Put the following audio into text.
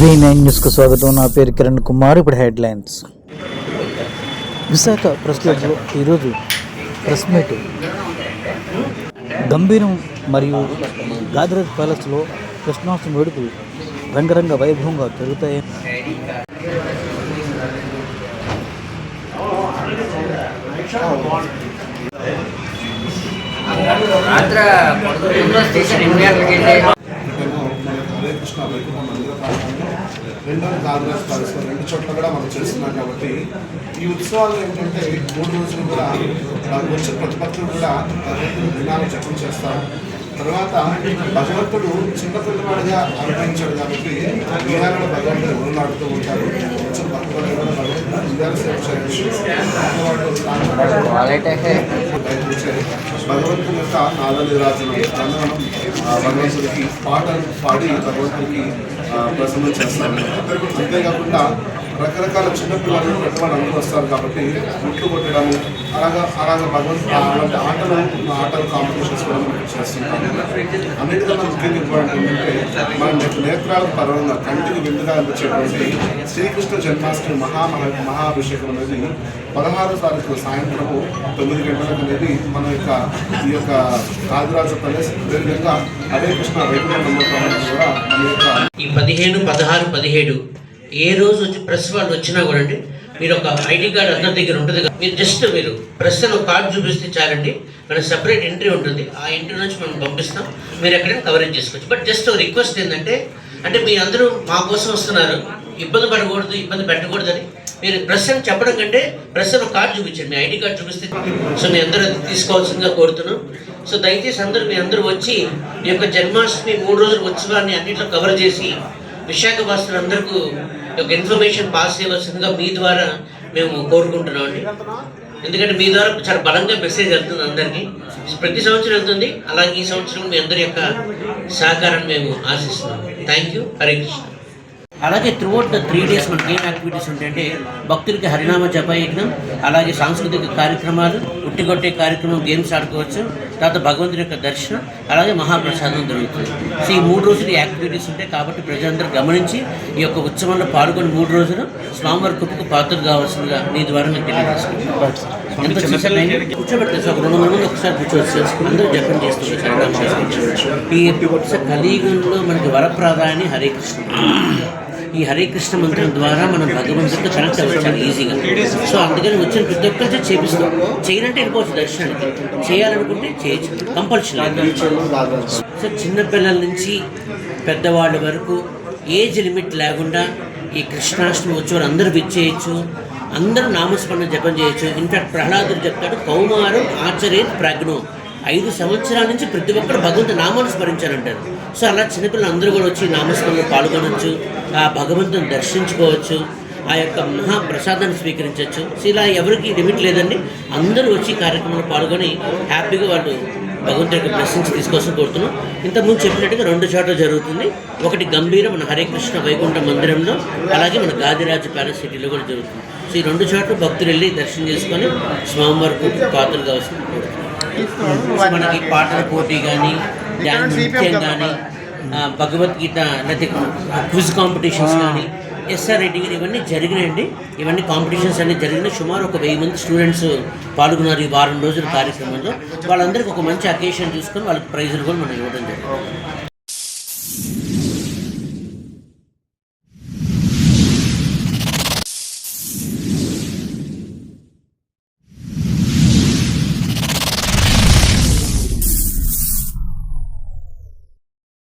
V nine న్యూస్కు స్వాగతం. నా పేరు కిరణ్ కుమార్. ఇప్పుడు హెడ్లైన్స్. విశాఖ ప్రెస్ క్లబ్లో ఈరోజు ప్రెస్ మీట్. గంభీరం మరియు గాదిరాజ్ ప్యాలెస్లో కృష్ణాష్టమి వేడుకలు రంగరంగ వైభవంగా జరుగుతాయి. రాత్ర స్టేషన్ ఎన్ని గంటలకి వెళ్ళి ఒకటేమో మనకి హరే కృష్ణ వైకుంఠ మందిర ప్రాంతంలో రెండోది కాంగ్రెస్ పరిస్థితులు రెండు చోట్ల కూడా మనం చేస్తున్నాం కాబట్టి ఈ ఉత్సవాలు ఏంటంటే మూడు రోజులు కూడా ఆ వచ్చే ప్రతిపత్తులు కూడా రైతులు దినాన్ని జపం చేస్తారు. తర్వాత భగవంతుడు చిన్నపిల్లవాడిగా అనుభవించాడు కాబట్టి విహారంలో భగవంతుడు ఊరులాడుతూ ఉంటారు భగవంతుని యొక్క నాద నిరాజనం వందనం ఆ భగవంతుడికి పాటలు పాడి భగవంతుడికి ఆ, ప్రసన్నం చేస్తారు అంతేకాకుండా రకరకాల చిన్నపిల్లలను పెద్దవాళ్ళు అందరూ వస్తారు కాబట్టి ముట్లు కొట్టడం అలాగా అలాగా భగవంతు అలాంటి ఆటలు ఆటలు కాంపిటీషన్స్ కూడా మనం చేస్తున్నాం అన్నిటికన్నా ముఖ్యంగా ఇంపార్టెంట్ ఏంటంటే మన నేత్రాలకు పర్వంగా కంటికి విందుగా అనిపించేటువంటి శ్రీకృష్ణ జన్మాష్టమి మహా మహాభిషేకం అనేది పదహారో తారీఖు సాయంత్రము తొమ్మిది గంటలకు అనేది మన యొక్క ఈ యొక్క రాజరాజ ప్రదేశ్ అదేవిధంగా హరే కృష్ణ వైకుంఠ మండపం కూడా మన యొక్క ఈ పదిహేను పదహారు పదిహేడు ఏ రోజు వచ్చి ప్రెస్ వాళ్ళు వచ్చినా కూడా అండి మీరు ఒక ఐడి కార్డ్ అందరి దగ్గర ఉంటుంది కదా మీరు జస్ట్ మీరు ప్రెస్ అని ఒక కార్డు చూపిస్తే చాలండి మన సెపరేట్ ఎంట్రీ ఉంటుంది. ఆ ఎంట్రీ నుంచి మనం పంపిస్తాం మీరు ఎక్కడైనా కవరేజ్ చేసుకోవచ్చు. బట్ జస్ట్ రిక్వెస్ట్ ఏంటంటే అంటే మీ అందరూ మా కోసం వస్తున్నారు ఇబ్బంది పడకూడదు ఇబ్బంది పెట్టకూడదని మీరు ప్రెస్ అని చెప్పడం కంటే ప్రెస్ అని ఒక కార్డు చూపించండి మీ ఐడి కార్డు చూపిస్తే. సో మీ అందరూ అది తీసుకోవాల్సిందిగా కోరుతున్నాం. సో దయచేసి అందరూ మీ అందరూ వచ్చి ఈ యొక్క జన్మాష్టమి మూడు రోజుల ఉత్సవాన్ని అన్నింటిలో కవర్ చేసి విశాఖ వాసులందరికీ ఒక ఇన్ఫర్మేషన్ పాస్ చేయవలసిందిగా మీ ద్వారా మేము కోరుకుంటున్నాం అండి ఎందుకంటే మీ ద్వారా చాలా బలంగా మెసేజ్ వెళ్తుంది అందరికీ. ప్రతి సంవత్సరం వెళ్తుంది. అలాగే ఈ సంవత్సరం మీ అందరి యొక్క సహకారాన్ని మేము ఆశిస్తున్నాం. థ్యాంక్ యూ హరే కృష్ణ అలాగే త్రూఅవుట్ ద త్రీ డేస్ మనకి ఏం యాక్టివిటీస్ ఉంటాయంటే భక్తులకి హరినామ జపయజ్ఞం అలాగే సాంస్కృతిక కార్యక్రమాలు ఉట్టిగొట్టే కార్యక్రమం గేమ్స్ ఆడుకోవచ్చు తర్వాత భగవంతుని యొక్క దర్శనం అలాగే మహాప్రసాదం జరుగుతుంది. సో ఈ మూడు రోజులు యాక్టివిటీస్ ఉంటాయి కాబట్టి ప్రజలందరూ గమనించి ఈ యొక్క ఉత్సవంలో పాల్గొని మూడు రోజులు స్వామివారి కృపకు పాత్రలు కావాల్సిందిగా మీ ద్వారా నేను ఒక రెండు మంది ఒకసారి కూర్చోవచ్చు అందరూ జపం చేస్తున్నారు. ఈ కలియుగంలో మనకి వరప్రదాయాన్ని హరే కృష్ణ. ఈ హరే కృష్ణ మంత్రం ద్వారా మనం భగవంతుడితో కనెక్ట్ అవ్వచ్చు ఈజీగా సో అందుకని వచ్చిన ప్రతి ఒక్కరితో చేపిస్తాం. చేయాలంటే వెళ్ళిపోవచ్చు దర్శనానికి. చేయాలనుకుంటే చేయొచ్చు. కంపల్సరీ. సో చిన్నపిల్లల నుంచి పెద్దవాళ్ళ వరకు ఏజ్ లిమిట్ లేకుండా ఈ కృష్ణాష్టమి ఉత్సవాలు అందరూ విచ్చేయచ్చు. అందరూ నామస్మరణ జపం చేయొచ్చు. ఇన్ఫాక్ట్ ప్రహ్లాదుడు చెప్తాడు కౌమారం ఆచరేత్ ప్రజ్ఞం. ఐదు సంవత్సరాల నుంచి ప్రతి ఒక్కరు భగవంతు నామాన్ని స్మరించారంటారు. సో అలా చిన్నపిల్లలు అందరూ కూడా వచ్చి నామస్మరణలో పాల్గొనవచ్చు ఆ భగవంతుని దర్శించుకోవచ్చు ఆ యొక్క మహాప్రసాదాన్ని స్వీకరించవచ్చు సో ఇలా ఎవరికి లిమిట్ లేదండి. అందరూ వచ్చి కార్యక్రమంలో పాల్గొని హ్యాపీగా వాళ్ళు భగవంతుడి యొక్క బ్లెస్సింగ్స్ తీసుకోవాల్సి కోరుతున్నాం. ఇంతకుముందు చెప్పినట్టుగా రెండు చోట్ల జరుగుతుంది. ఒకటి గంభీర మన హరే కృష్ణ వైకుంఠ మందిరంలో అలాగే మన గాదిరాజు ప్యాలెస్ సిటీలో కూడా జరుగుతుంది. సో ఈ రెండు చోట్ల భక్తులు వెళ్ళి దర్శనం చేసుకొని స్వామివారి పాత్రలు కావాల్సి కోరుతున్నాం. మనకి పాటల పోటీ కానీ డ్యాన్స్ నృత్యం కానీ భగవద్గీత లేకపోతే క్విజ్ కాంపిటీషన్స్ కానీ ఎస్ఆర్ రైటింగ్ కానీ ఇవన్నీ జరిగినాయండి. ఇవన్నీ కాంపిటీషన్స్ అన్ని జరిగినాయి సుమారు ఒక వెయ్యి మంది స్టూడెంట్స్ పాల్గొన్నారు ఈ వారం రోజుల కార్యక్రమంలో. వాళ్ళందరికీ ఒక మంచి అకేషన్ చూసుకొని వాళ్ళకి ప్రైజులు కూడా మనం ఇవ్వడం జరిగింది.